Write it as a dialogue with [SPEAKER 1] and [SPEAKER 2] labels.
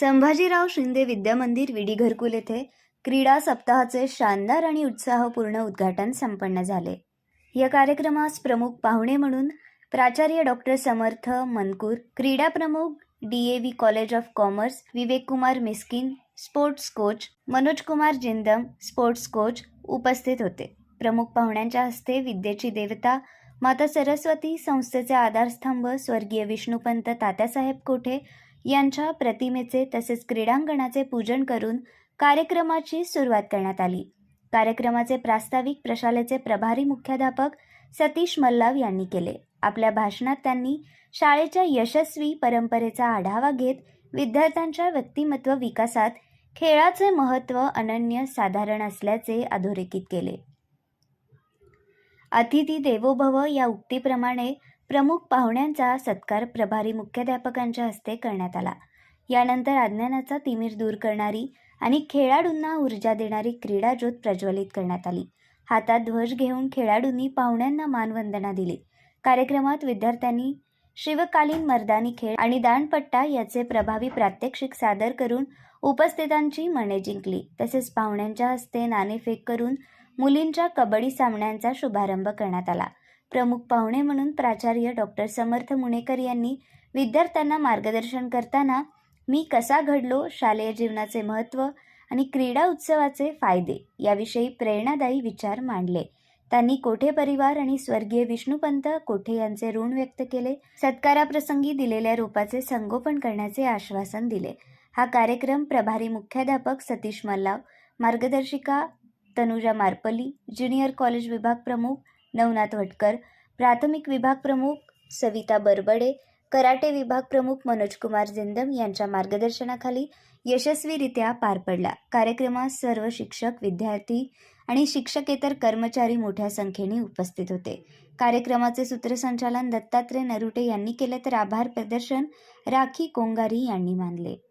[SPEAKER 1] संभाजीराव शिंदे विद्यामंदिर विडी घरकुल येथे क्रीडा सप्ताहाचे शानदार आणि उत्साहपूर्ण उद्घाटन संपन्न झाले. या कार्यक्रमास प्रमुख पाहुणे म्हणून प्राचार्य डॉक्टर समर्थ मनकूर क्रीडा प्रमुख D A V college of commerce Vivek Kumar Miskin sports coach Manoj Kumar Jindam sports coach उपस्थित होते. प्रमुख पाहुण्यांच्या हस्ते विद्येची देवता माता सरस्वती संस्थेचे आधारस्तंभ स्वर्गीय विष्णुपंत तात्यासाहेब कोठे यांच्या प्रतिमेचे तसेच क्रीडांगणाचे पूजन करून कार्यक्रमाची सुरुवात करण्यात आली. कार्यक्रमाचे प्रास्ताविक प्रशालेचे प्रभारी मुख्याध्यापक सतीश मल्लाव यांनी केले. आपल्या भाषणात त्यांनी शाळेच्या यशस्वी परंपरेचा आढावा घेत विद्यार्थ्यांच्या व्यक्तिमत्व विकासात खेळाचे महत्त्व अनन्य साधारण असल्याचे अधोरेखित केले. अतिथी देवो भव या उक्तीप्रमाणे प्रमुख पाहुण्यांचा सत्कार प्रभारी मुख्याध्यापकांच्या हस्ते करण्यात आला. यानंतर अज्ञानाचा तिमीर दूर करणारी आणि खेळाडूंना ऊर्जा देणारी क्रीडा ज्योत प्रज्वलित करण्यात आली. हातात ध्वज घेऊन खेळाडूंनी पाहुण्यांना मानवंदना दिली. कार्यक्रमात विद्यार्थ्यांनी शिवकालीन मर्दानी खेळ आणि दांडपट्टा याचे प्रभावी प्रात्यक्षिक सादर करून उपस्थितांची मने जिंकली. तसेच पाहुण्यांच्या हस्ते नाणेफेक करून मुलींच्या कबड्डी सामन्यांचा शुभारंभ करण्यात आला. प्रमुख पाहुणे म्हणून प्राचार्य डॉक्टर समर्थ मुणेकर यांनी विद्यार्थ्यांना मार्गदर्शन करताना मी कसा घडलो शालेय जीवनाचे महत्त्व आणि क्रीडा उत्सवाचे फायदे याविषयी प्रेरणादायी विचार मांडले. त्यांनी कोठे परिवार आणि स्वर्गीय विष्णुपंत कोठे यांचे ऋण व्यक्त केले सत्काराप्रसंगी दिलेल्या रूपाचे संगोपन करण्याचे आश्वासन दिले. हा कार्यक्रम प्रभारी मुख्याध्यापक सतीश मल्लाव मार्गदर्शिका तनुजा मारपली ज्युनियर कॉलेज विभाग प्रमुख नवनाथ भटकर प्राथमिक विभाग प्रमुख सविता बरबडे कराटे विभाग प्रमुख मनोज कुमार जिंदम यांच्या मार्गदर्शनाखाली यशस्वीरित्या पार पडला. कार्यक्रमात सर्व शिक्षक विद्यार्थी आणि शिक्षकेतर कर्मचारी मोठ्या संख्येने उपस्थित होते. कार्यक्रमाचे सूत्रसंचालन दत्तात्रय नरुटे यांनी केले तर आभार प्रदर्शन राखी कोंगारी यांनी मानले.